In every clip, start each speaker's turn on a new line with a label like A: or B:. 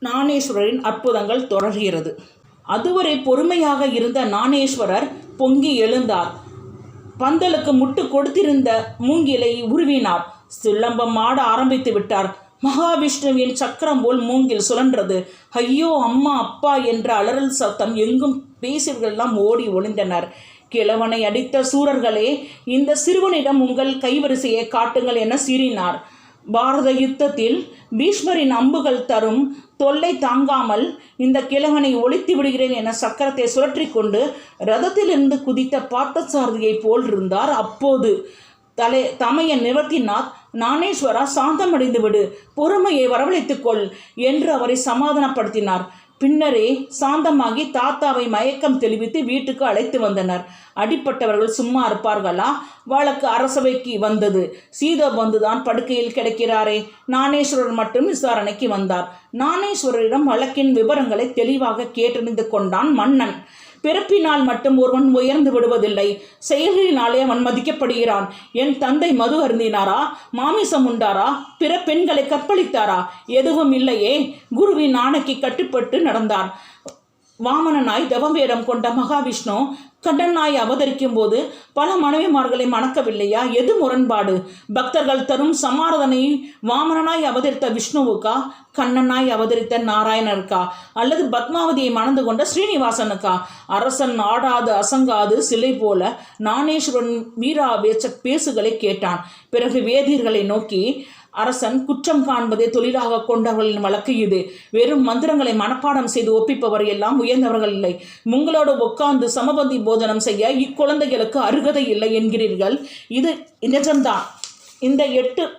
A: நாணேஸ்வரரின் அற்புதங்கள் தொடர்கிறது. அதுவரை பொறுமையாக இருந்த நாணேஸ்வரர் பொங்கி எழுந்தார். பந்தலுக்கு முட்டு கொடுத்திருந்த மூங்கிலை உருவினார். சில்லம்பம் ஆட ஆரம்பித்து விட்டார். மகாவிஷ்ணுவின் சக்கரம் போல் மூங்கில் சுழன்றது. ஐயோ அம்மா அப்பா என்ற அலறல் சத்தம் எங்கும் பேசியவர்களெல்லாம் ஓடி ஒளிந்தனர். கிழவனை அடித்த சூரர்களே இந்த சிறுவனிடம் உங்கள் கைவரிசையை காட்டுங்கள் என சீறினார். பாரத யுத்தத்தில் பீஷ்மரின் அம்புகள் தரும் தொல்லை தாங்காமல் இந்த கிழவனை ஒழித்து விடுகிறேன் என சக்கரத்தை சுழற்றி கொண்டு ரதத்திலிருந்து குதித்த பார்த்தசாரதியைப் போல் இருந்தார் அப்போது தலை தமையன் நிவர்த்தினார். நாணேஸ்வரா சாந்தமடைந்து விடு பொறுமையை வரவழைத்துக்கொள் என்று அவரை சமாதானப்படுத்தினார். பின்னரே சாந்தமாகி தாத்தாவை மயக்கம் தெளிவித்து வீட்டுக்கு அழைத்து வந்தனர். அடிப்பட்டவர்கள் சும்மா இருப்பார்களா? வழக்கு அரசவைக்கு வந்தது. சீதா வந்துதான் படுக்கையில் கிடைக்கிறாரே. நாணேஸ்வரர் மட்டும் விசாரணைக்கு வந்தார். நாணேஸ்வரரிடம் வழக்கின் விவரங்களை தெளிவாக கேட்டறிந்து கொண்டான் மன்னன். பிறப்பினால் மட்டும் ஒருவன் உயர்ந்து விடுவதில்லை. செயல்களினாலே அவன் மதிக்கப்படுகிறான். என் தந்தை மது அருந்தினாரா? மாமிசம் உண்டாரா? பிற பெண்களை கற்பழித்தாரா? எதுவும் இல்லையே. குருவின் ஆணைக்கு கட்டுப்பட்டு நடந்தான் வாமனனாய் தவவேடம் கொண்ட மகாவிஷ்ணு கண்ணனாய் அவதரிக்கும் போது பல மனைவிமார்களை மணக்கவில்லையா? எது முரண்பாடு? பக்தர்கள் தரும் சமாரதனை வாமனனாய் அவதரித்த விஷ்ணுவுக்கா? கண்ணனாய் அவதரித்த நாராயணருக்கா? அல்லது பத்மாவதியை மணந்து கொண்ட ஸ்ரீனிவாசனுக்கா? அரசன் ஆடாது அசங்காது சிலை போல நாணேஸ்வரன் வீரா வேச்ச பேசுகளை கேட்டான். பிறகு வேதியர்களை நோக்கி அரசன் குற்றம் காண்பதே தொழிலாக கொண்டவர்களின் வழக்கு இது. வெறும் மந்திரங்களை மனப்பாடம் செய்து ஒப்பிப்பவர் எல்லாம் உயர்ந்தவர்கள் இல்லை. உங்களோடு உட்கார்ந்து சமபந்தி போதனம் செய்ய இக்குழந்தைகளுக்கு அருகதை இல்லை என்கிறீர்கள். இது நிஜம்தான். இந்த எட்டு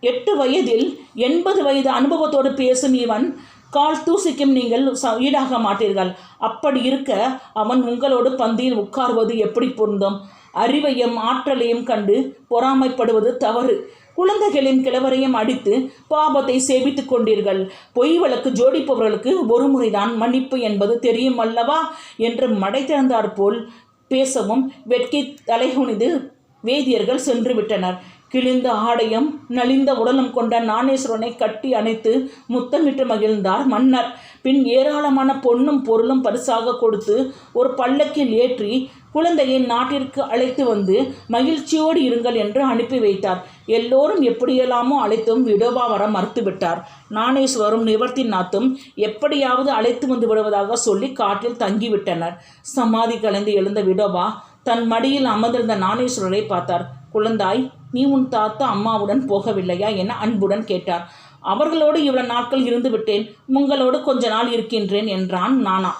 A: எட்டு வயதில் எண்பது வயது அனுபவத்தோடு பேசும் இவன் கால் தூசிக்கும் நீங்கள் ச- ஈடாக மாட்டீர்கள். அப்படி இருக்க அவன் உங்களோடு பந்தியில் உட்கார்வது எப்படி பொருந்தும்? அறிவையும் ஆற்றலையும் கண்டு பொறாமைப்படுவது தவறு. குழந்தைகளின் கிழவரையும் அடித்து பாபத்தை சேவித்துக் கொண்டீர்கள். பொய் வழக்கு ஜோடிப்பவர்களுக்கு ஒரு முறைதான் மன்னிப்பு என்பது தெரியும் அல்லவா என்று மடை திறந்தாற் போல் பேசவும் வெட்கி தலைகுனிது வேதியர்கள் சென்று விட்டனர். கிழிந்த ஆடையும் நலிந்த உடலும் கொண்ட நாணேஸ்வரனை கட்டி அணைத்து முத்தமிட்டு மகிழ்ந்தார் மன்னர். பின் ஏராளமான பொன்னும் பொருளும் பரிசாக கொடுத்து ஒரு பல்லக்கில் ஏற்றி குழந்தையை நாட்டிற்கு அழைத்து வந்து மகிழ்ச்சியோடு இருங்கள் என்று அனுப்பி வைத்தார். எல்லோரும் எப்படியெல்லாமோ அழைத்தும் விடோபா வர மறுத்துவிட்டார். நாணேஸ்வரும் நிவர்த்திநாத்தும் எப்படியாவது அழைத்து வந்து விடுவதாக சொல்லி காட்டில் தங்கிவிட்டனர். சமாதி கலைந்து எழுந்த விடோபா தன் மடியில் அமர்ந்திருந்த நாணேஸ்வரரை பார்த்தார். குழந்தாய் நீ உன் தாத்தா அம்மாவுடன் போகவில்லையா என அன்புடன் கேட்டார். அவர்களோடு இவ்வளவு நாட்கள் இருந்து விட்டேன் உங்களோடு கொஞ்ச நாள் இருக்கின்றேன் என்றான் நானா.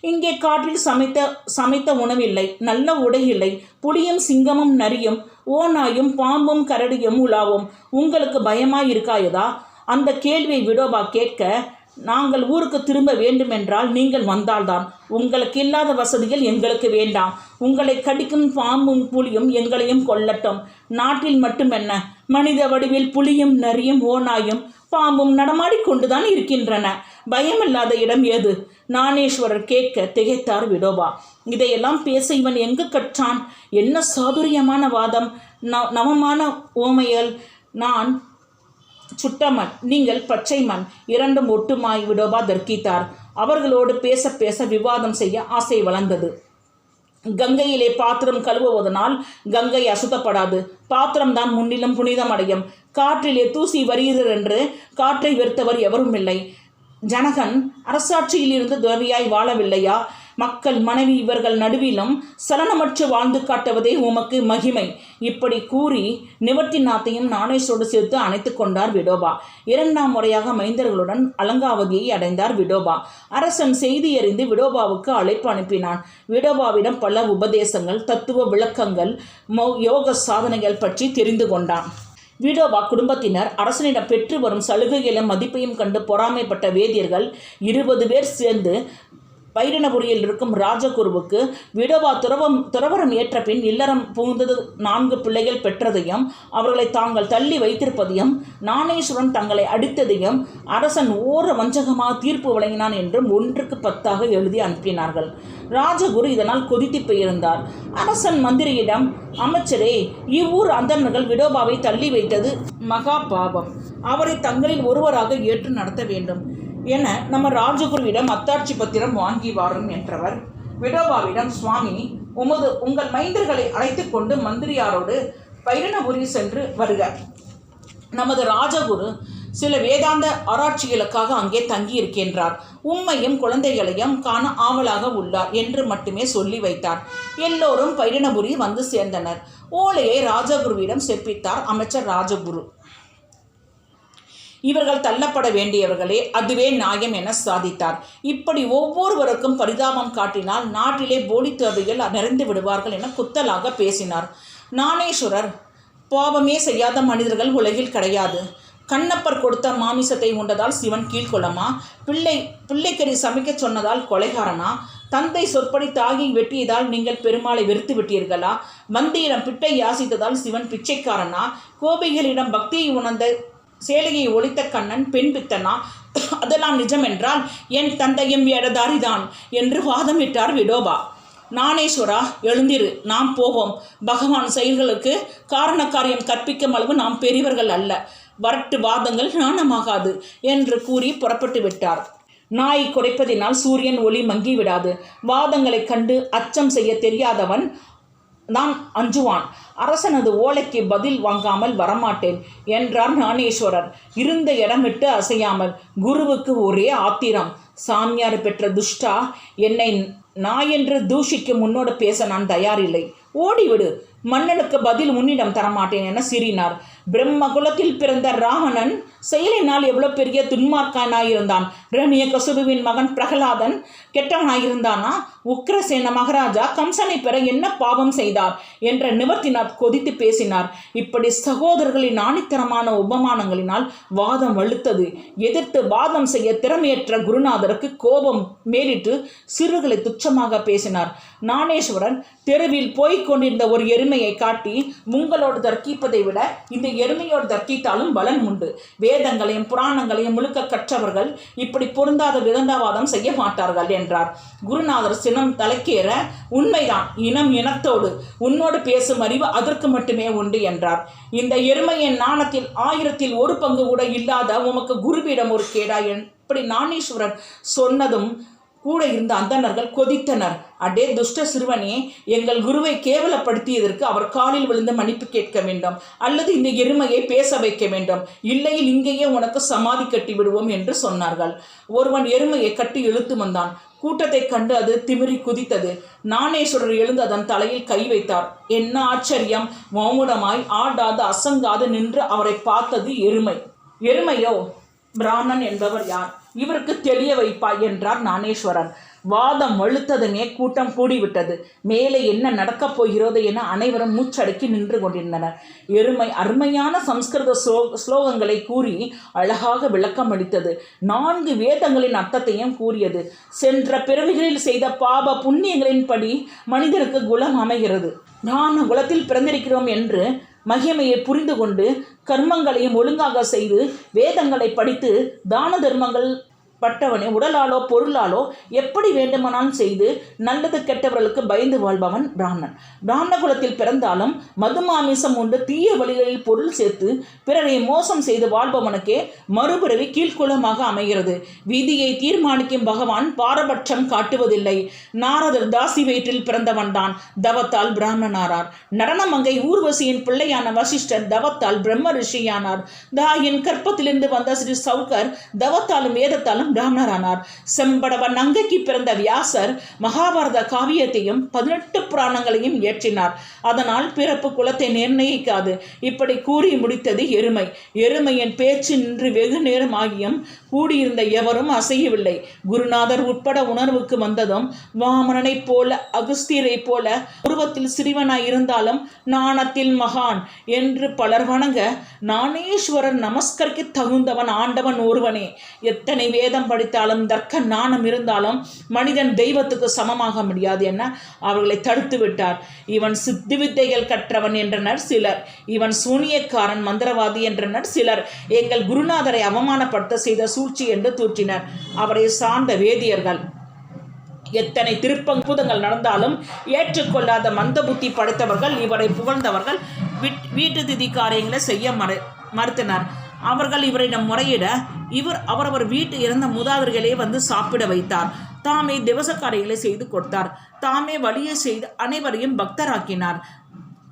A: இங்கே காட்டில் சமைத்த சமைத்த உணவில்லை நல்ல உடை இல்லை புலியும் சிங்கமும் நரியும் ஓநாயும் பாம்பும் கரடியும் உலாவும். உங்களுக்கு பயமாய் இருக்காயதா அந்த கேள்வியை விடோபா கேட்க நாங்கள் ஊருக்கு திரும்ப வேண்டுமென்றால் நீங்கள் வந்தால்தான். உங்களுக்கு இல்லாத வசதிகள் எங்களுக்கு வேண்டாம். உங்களை கடிக்கும் பாம்பும் புலியும் எங்களையும் கொல்லட்டும். நாட்டில் மட்டுமென்ன மனித வடிவில் புலியும் நரியும் ஓநாயும் பாம்பும் நடமாடிக்கொண்டுதான் இருக்கின்றன. பயமில்லாத இடம் ஏது? நாணேஸ்வரர் கேட்க திகைத்தார் விடோபா. இதையெல்லாம் பேச இவன் எங்கு கற்றான்? என்ன சாதுரியமான வாதம். ந நவமான ஓமையல். நான் சுட்டமண் நீங்கள் பச்சை மண் இரண்டும் ஒட்டுமாய் விடோபா தர்க்கித்தார். அவர்களோடு பேச பேச விவாதம் செய்ய ஆசை வளர்ந்தது. கங்கையிலே பாத்திரம் கழுவுவதனால் கங்கை அசுத்தப்படாது. பாத்திரம்தான் முன்னிலும் புனிதமடையும் காற்றிலே தூசி வருகிறது என்று காற்றை வெறுத்தவர் எவரும் இல்லை ஜனகன் அரசாட்சியில் இருந்து துறவியாய் வாழவில்லையா? மக்கள் மனைவி இவர்கள் நடுவிலும் சலனமற்று வாழ்ந்து காட்டுவதே உமக்கு மகிமை. இப்படி கூறி நிவர்த்தி நாத்தையும் நாணேஸ்வரோடு சேர்த்து அணைத்து கொண்டார் விடோபா. இரண்டாம் முறையாக மைந்தர்களுடன் அலங்காவதியை அடைந்தார் விடோபா. அரசன் செய்தி அறிந்து விடோபாவுக்கு அழைப்பு அனுப்பினான். விடோபாவிடம் பல உபதேசங்கள் தத்துவ விளக்கங்கள் மௌ யோக சாதனைகள் பற்றி தெரிந்து கொண்டான். விடோபா குடும்பத்தினர் அரசனிடம் பெற்று வரும் சலுகைகளும் மதிப்பையும் கண்டு பொறாமைப்பட்ட வேதியர்கள் இருபது பேர் சேர்ந்து பைரனபுரியில் இருக்கும் ராஜகுருவுக்கு விடோபா துறவம் துறவரம் ஏற்ற பின் இல்லறம் புகுந்தது நான்கு பிள்ளைகள் பெற்றதையும் அவர்களை தாங்கள் தள்ளி வைத்திருப்பதையும் நாணேஸ்வரன் தங்களை அடித்ததையும் அரசன் ஓர வஞ்சகமாக தீர்ப்பு வழங்கினான் என்றும் ஒன்றுக்கு பத்தாக எழுதி அனுப்பினார்கள். ராஜகுரு இதனால் கொதித்து போயிருந்தார். அரசன் மந்திரியிடம் அமைச்சரே இவ்வூர் அந்தனர்கள் விடோபாவை தள்ளி வைத்தது மகா பாபம் அவரை தங்களில் ஒருவராக ஏற்று நடத்த வேண்டும். என நம்ம ராஜகுருவிடம் அத்தாட்சி பத்திரம் வாங்கி வாரும் என்றவர். விடோபாவிடம் சுவாமி உமது உங்கள் மைந்தர்களை அழைத்து கொண்டு மந்திரியாரோடு பைரணபுரி சென்று வருக. நமது ராஜகுரு சில வேதாந்த ஆராய்ச்சிகளுக்காக அங்கே தங்கியிருக்கின்றார். உம்மையும் குழந்தைகளையும் காண ஆவலாக உள்ளார் என்று மட்டுமே சொல்லி வைத்தார். எல்லோரும் பைரணபுரி வந்து சேர்ந்தனர். ஓலையை ராஜகுருவிடம் செப்பித்தார் அமைச்சர் ராஜகுரு. இவர்கள் தள்ளப்பட வேண்டியவர்களே அதுவே நியாயம் என சாதித்தார். இப்படி ஒவ்வொருவருக்கும் பரிதாபம் காட்டினால் நாட்டிலே போலித்தேவைகள் நிறைந்து விடுவார்கள் என குத்தலாக பேசினார். நானேஸ்வரர் பாவமே செய்யாத மனிதர்கள் உலகில் கிடையாது. கண்ணப்பர் கொடுத்த மாமிசத்தை உண்டதால் சிவன் கீழ்கொள்ளமா பிள்ளை பிள்ளைக்கறி சமைக்க சொன்னதால் கொலைகாரனா? தந்தை சொற்படி தாகி வெட்டியதால் நீங்கள் பெருமாளை வெறுத்து விட்டீர்களா? மந்தியிடம் பிட்டை யாசித்ததால் சிவன் பிச்சைக்காரனா? கோபிகளிடம் பக்தியை உணர்ந்த சேலையை ஒழித்த கண்ணன் பெண் பித்தனா? அதெல்லாம் நிஜம் என்றால் என் தந்தையும் இடதாரிதான் என்று வாதமிட்டார் விடோபா. நானேஸ்வரா எழுந்திரு நாம் போவோம். பகவான் செயல்களுக்கு காரண காரியம் கற்பிக்கும் அளவு நாம் பெரியவர்கள் அல்ல. வரட்டு வாதங்கள் ஞானமாகாது என்று கூறி புறப்பட்டு விட்டார். நாய் குறைப்பதினால் சூரியன் ஒளி மங்கி விடாது வாதங்களைக் கண்டு அச்சம் செய்ய தெரியாதவன் நான் அஞ்சுவான். அரசனது ஓலைக்கு பதில் வாங்காமல் வரமாட்டேன் என்றார் ஞானேஸ்வரர். இருந்த இடம் விட்டு அசையாமல் குருவுக்கு ஒரே ஆத்திரம். சாமியார் பெற்ற துஷ்டா என்னை நான் என்று தூஷிக்கு முன்னோடு பேச நான் தயாரில்லை. ஓடிவிடு மன்னனுக்கு பதில் உன்னிடம் தரமாட்டேன் என சிரினார். பிரம்ம குலத்தில் பிறந்த ராவணன் செயலினால் எவ்வளோ பெரிய துன்மார்க்கானாயிருந்தான் ரணிய கசுபுவின் மகன் பிரகலாதன் கெட்டவனாயிருந்தானா உக்ரசேன மகாராஜா கம்சனை பெற என்ன பாவம் செய்தார் என்ற நிவர்த்தினார் கொதித்து பேசினார். இப்படி சகோதரர்களின் ஆணித்தரமான உபமானங்களினால் வாதம் வலுத்தது. எதிர்த்து வாதம் செய்ய திறமையற்ற குருநாதருக்கு கோபம் மேலிட்டு சிறுகளை துச்சமாக பேசினார். நாணேஸ்வரன் தெருவில் போய்க் கொண்டிருந்த ஒரு எருமையை காட்டி உங்களோடு தர்க்கிப்பதை விட இந்த எருமையோடு தர்க்கித்தாலும் பலன் உண்டு. வேதங்களையும் புராணங்களையும் முழுக்க கற்றவர்கள் இப்படி பொருந்தாத விதண்டாவாதம் செய்ய மாட்டார்கள் என்றார். குருநாதர் சினம் தலைக்கேற உண்மைதான் இனம் இனத்தோடு உன்னோடு பேசும் அறிவு அதற்கு மட்டுமே உண்டு என்றார். இந்த எருமையின் நாணத்தில் ஆயிரத்தில் ஒரு பங்கு கூட இல்லாத உமக்கு குருவிடம் ஒரு கேடா எப்படி நாணீஸ்வரர் சொன்னதும் கூட இருந்த அந்தணர்கள் கொதித்தனர். அடே துஷ்ட சிறுவனே எங்கள் குருவை கேவலப்படுத்தியதற்கு அவர் காலில் விழுந்து மன்னிப்பு கேட்க வேண்டும். அல்லது இந்த எருமையை பேச வைக்க வேண்டும். இல்லையில் இங்கேயே உனக்கு சமாதி கட்டி விடுவோம் என்று சொன்னார்கள். ஒருவன் எருமையை கட்டி இழுத்து வந்தான். கூட்டத்தை கண்டு அது திமிரி குதித்தது. நாணேஸ்வரர் எழுந்து அதன் தலையில் கை வைத்தார். என்ன ஆச்சரியம்! மௌனமாய் ஆடாது அசங்காது நின்று அவரை பார்த்தது எருமை. எருமையோ பிராமணன் என்பவர் யார்? இவருக்கு தெளிய வைப்பாய் என்றார் ஞானேஸ்வரன். வாதம் வலுத்ததுமே கூட்டம் கூடிவிட்டது. மேலே என்ன நடக்கப் போகிறது என அனைவரும் மூச்சடக்கி நின்று கொண்டிருந்தனர். எருமை அருமையான சம்ஸ்கிருத ஸ்லோ ஸ்லோகங்களை கூறி அழகாக விளக்கம் அளித்தது. நான்கு வேதங்களின் அர்த்தத்தையும் கூறியது. சென்ற பிறவிகளில் செய்த பாப புண்ணியங்களின்படி மனிதருக்கு குலம் அமைகிறது. நான் குலத்தில் பிறந்திருக்கிறோம் என்று மகிமையை புரிந்து கொண்டு கர்மங்களையும் ஒழுங்காக செய்து வேதங்களை படித்து தான தர்மங்கள் பட்டவனை உடலாலோ பொருளாலோ எப்படி வேண்டுமானாலும் செய்து நல்லது கெட்டவர்களுக்கு பயந்து வாழ்பவன் பிராமணன். பிராமண குலத்தில் பிறந்தாலும் மதுமாமிசம் உண்டு தீய வழிகளில் பொருள் சேர்த்து பிறரை மோசம் செய்து வாழ்பவனுக்கே மறுபிறவி கீழ்குலமாக அமைகிறது. விதியை தீர்மானிக்கும் பகவான் பாரபட்சம் காட்டுவதில்லை. நாரதர் தாசி வயிற்றில் பிறந்தவன் தான் தவத்தால் பிராமணனாரார். நடனமங்கை ஊர்வசியின் பிள்ளையான வசிஷ்டர் தவத்தால் பிரம்ம ரிஷியானார். தாயின் கற்பத்திலிருந்து வந்த ஸ்ரீ சவுக்கர் தவத்தாலும் வேதத்தாலும் பிராமணரானார் செம்படவன் நங்கைக்கு பிறந்த வியாசர் மகாபாரத காவியத்தையும் பதினெட்டு புராணங்களையும் இயற்றினார். அதனால் பிறப்பு குலத்தை நிர்ணயிக்காது. இப்படி கூறி முடித்தது எருமை. எருமையின் பேச்சு நின்று வெகு நேரம் ஆகியும் கூடியிருந்த எவரும் அசையவில்லை. குருநாதர் உட்பட உணர்வுக்கு வந்ததும் வாமனனைப் போல அகுஸ்தியரைப் போல உருவத்தில் சிறிவனாய் இருந்தாலும் நாணத்தில் மகான் என்று பலர் வணங்க நானேஸ்வரர் நமஸ்கரிக்க தகுந்தவன் ஆண்டவன் ஒருவனே. எத்தனை வேத வேதம் படித்தாலும் தர்க்க நாணம் இருந்தாலும் மனிதன் தெய்வத்துக்கு சமமாக முடியாது என அவர்களை தடுத்து விட்டார். இவன் சித்தி வித்தைகள் கற்றவன் என்றனர் சிலர். இவன் சூனியக்காரன் மந்திரவாதி என்றனர் சிலர். எங்கள் குருநாதரை அவமானப்படுத்த செய்த சூழ்ச்சி என்று தூற்றினர். அவரை சார்ந்த வேதியர்கள். எத்தனை திருப்பங்குதங்கள் நடந்தாலும் ஏற்றுக்கொள்ளாத மந்த புத்தி படைத்தவர்கள் இவரை புகழ்ந்தவர்கள். வீட்டு திதி காரியங்களை செய்ய மறு மறுத்தனர். அவர்கள் இவரிடம் முறையிட இவர் அவரவர் வீட்டு இறந்த மூதாதர்களே வந்து சாப்பிட வைத்தார். தாமே திவசக்காரைகளை செய்து கொடுத்தார். தாமே வழியை செய்து அனைவரையும் பக்தராக்கினார்.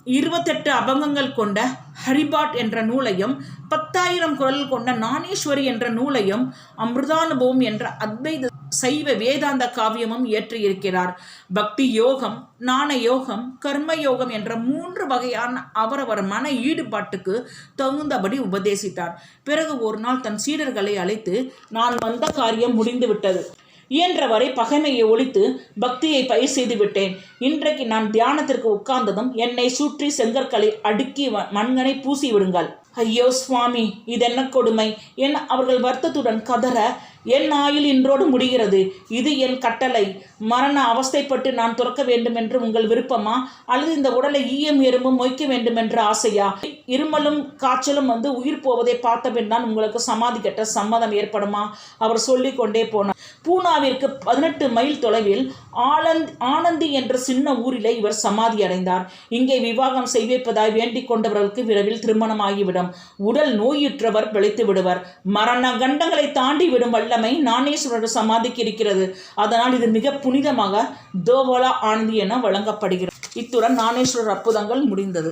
A: இருபத்தெட்டு அபங்கங்கள் கொண்ட ஹரிபாட் என்ற நூலையும் பத்தாயிரம் குரல் கொண்ட நாணேஸ்வரி என்ற நூலையும் அமிர்தானுபவம் என்ற அத்வைத சைவ வேதாந்த காவியமும் இயற்றியிருக்கிறார். பக்தி யோகம் நாண யோகம் கர்ம யோகம் என்ற மூன்று வகையான அவரவர் மன ஈடுபாட்டுக்கு தகுந்தபடி உபதேசித்தார். பிறகு ஒரு நாள் தன் சீடர்களை அழைத்து நான் வந்த காரியம் முடிந்துவிட்டது இயன்றவரை பகைமையை ஒழித்து பக்தியை பயிர் செய்து விட்டேன். இன்றைக்கு நான் தியானத்திற்கு உட்கார்ந்ததும் என்னை சுற்றி செங்கற்களை அடுக்கி வ- மண்கனை பூசி விடுங்கள் ஐயோ சுவாமி இதென்ன கொடுமை என் அவர்கள் வருத்தத்துடன் கதற என் ஆயுள் இன்றோடு முடிகிறது. இது என் கட்டளை. மரண அவஸ்தைப்பட்டு நான் துறக்க வேண்டும் என்று உங்கள் விருப்பமா? அல்லது இந்த உடலை ஈயம் எறும்பும் மொய்க்க வேண்டும் என்று ஆசையா? இருமலும் காய்ச்சலும் வந்து உயிர் போவதை பார்த்த பின் தான் உங்களுக்கு சமாதி கட்ட சம்மதம் ஏற்படுமா? அவர் சொல்லிக்கொண்டே போனார். பூனாவிற்கு பதினெட்டு மைல் தொலைவில் ஆனந்த் ஆனந்தி என்ற சின்ன ஊரிலே இவர் சமாதி அடைந்தார். இங்கே விவாகம் செய்விப்பதாய் வேண்டிக் கொண்டவர்களுக்கு விரைவில் திருமணமாகிவிடும். உடல் நோயுற்றவர் பிழைத்து விடுவர். மரண கண்டங்களை தாண்டி விடும் வல்லமை நாணேஸ்வரர் சமாதிக்கு இருக்கிறது. அதனால் இது மிக புனிதமாக தோவலா ஆனந்தி என வழங்கப்படுகிறது. இத்துடன் நாணேஸ்வரர் அற்புதங்கள் முடிந்தது.